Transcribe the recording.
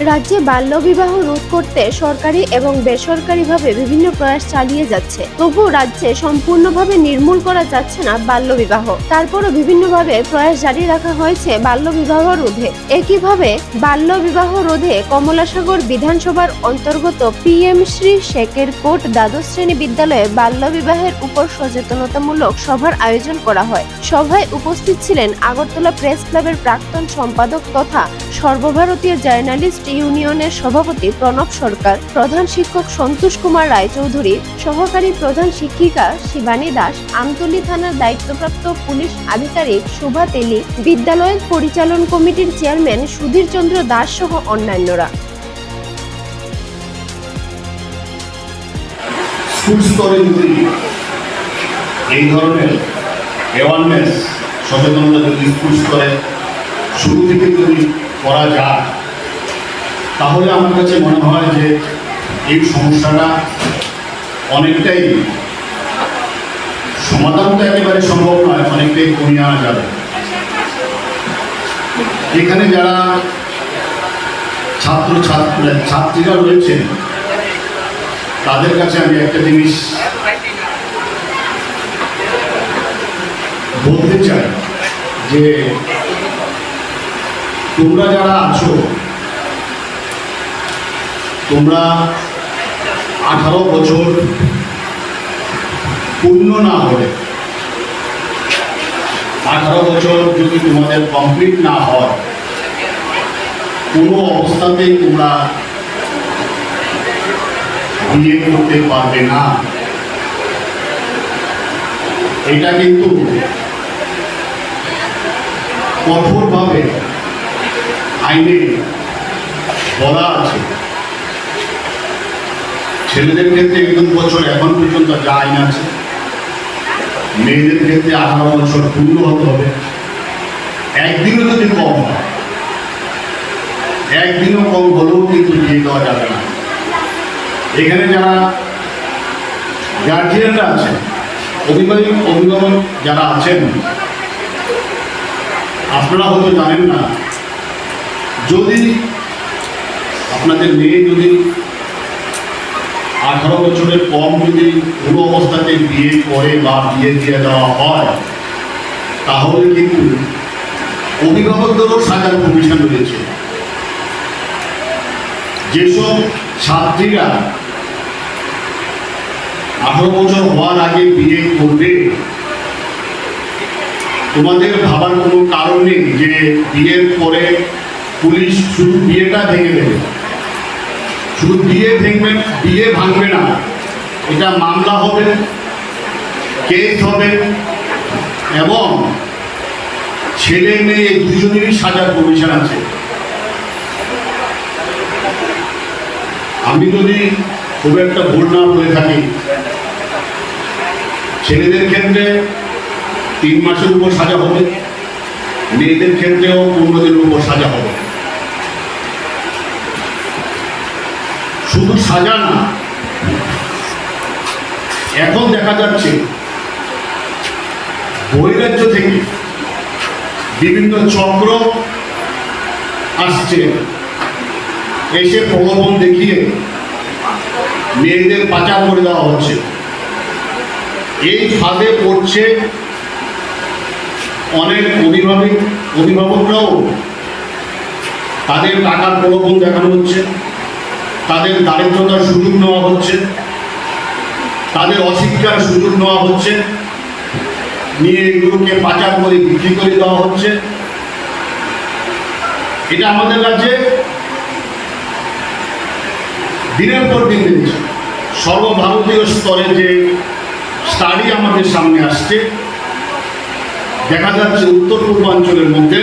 রাজ্যে বাল্যবিবাহ রোধ করতে সরকারি এবং বেসরকারিভাবে বিভিন্ন প্রয়াস চালিয়ে যাচ্ছে। তবুও রাজ্যে সম্পূর্ণভাবে নির্মূল করা যাচ্ছে না বাল্যবিবাহ। তারপরও বিভিন্নভাবে প্রয়াস জারি রাখা হয়েছে বাল্যবিবাহ রোধে। একইভাবে বাল্যবিবাহ রোধে কমলাসাগর বিধানসভার অন্তর্গত পিএম শ্রী শেখের কোট দ্বাদশ শ্রেণি বিদ্যালয়ে বাল্যবিবাহের উপর সচেতনতামূলক সভার আয়োজন করা হয়। সভায় উপস্থিত ছিলেন আগরতলা প্রেস ক্লাবের প্রাক্তন সম্পাদক তথা সর্বভারতীয় জার্নালিস্ট ইউনিয়নের সভাপতি প্রণব সরকার, প্রধান শিক্ষক সন্তোষ কুমার রায়চৌধুরী, সহকারী প্রধান শিক্ষিকা শিবানী দাস, আমতলী থানার দায়িত্বপ্রাপ্ত পুলিশ আধিকারিক শোভা তেলি বিদ্যালয়ের পরিচালন কমিটির চেয়ারম্যান সুধীর চন্দ্র দাস সহ অন্যান্যরা। এই ধরনের অ্যাওয়ারনেস সচেতনতা যদি স্কুল স্তরে শুরু থেকে যদি করা যায় তাহলে আমার কাছে মনে হয় যে এই সমস্যাটা অনেকটাই সমাধান তো একেবারে সম্ভব নয়, অনেকটাই কমিয়ে আনা যাবে। এখানে যারা ছাত্র ছাত্র ছাত্রীরা রয়েছেন, তাদের কাছে আমি একটা জিনিস বলতে চাই যে তোমরা যারা আছো তোমরা আঠারো বছর পূর্ণ না হলে, আঠারো বছর যদি তোমাদের কমপ্লিট না হয়, কোনো অবস্থাতেই তোমরা বিয়ে করতে পারবে না। এটা কিন্তু কঠোরভাবে আইনে বলা আছে। ছেলেদের ক্ষেত্রে একুশ বছর এখন পর্যন্ত যা আইন আছে, মেয়েদের ক্ষেত্রে আঠারো বছর পূর্ণ হতে হবে। একদিনও যদি কম হয়, একদিনও কম হলেও কিন্তু বিয়ে দেওয়া যাবে না। এখানে যারা গার্জিয়ানরা আছেন অভিভাবক অভিভাবক যারা আছেন, আপনারা হয়তো জানেন না, যদি আপনাদের মেয়ে যদি আঠারো বছরের কম যদি কোনো অবস্থাতে বিয়ে করে বা বিয়ে দিয়ে দেওয়া হয়, তাহলে কিন্তু অভিভাবকদেরও সাজার কমিশন রয়েছে। যেসব ছাত্রীরা আঠারো বছর হওয়ার আগে বিয়ে করবে, তোমাদের ভাবার কোনো কারণ নেই যে বিয়ের পরে পুলিশ শুধু বিয়েটা ভেঙে দেবে। শুধু বিয়ে ভেঙবে, বিয়ে ভাঙবে না। এটা মামলা হবে, কেস হবে, এবং ছেলে মেয়ে দুজনেরই সাজার কমিশন আছে। আমি যদি খুব একটা ভুল না বলে থাকি, ছেলেদের ক্ষেত্রে তিন মাসের উপর সাজা হবে, মেয়েদের ক্ষেত্রেও পনেরো দিনের উপর সাজা হবে। শুধু সাজা না এখন দেখা যাচ্ছে, বহিরাজ্য থেকে বিভিন্ন চক্র আসছে। এসে প্রলোভন দেখিয়ে মেয়েদের পাচার করে দেওয়া হচ্ছে। এই ফাঁদে পড়ছে অনেক অভিভাবক অভিভাবকরাও। তাদের টাকার প্রলোভন দেখানো হচ্ছে। তাদের দারিদ্রতার সুযোগ নেওয়া হচ্ছে। তাদের অশিক্ষার সুযোগ নেওয়া হচ্ছে। নিয়ে এগুলোকে পাচার করে বিক্রি করে দেওয়া হচ্ছে। এটা আমাদের রাজ্যে দিনের পর দিন সর্বভারতীয় স্তরে যে স্টাডি আমাদের সামনে আসছে, দেখা যাচ্ছে উত্তর পূর্বাঞ্চলের মধ্যে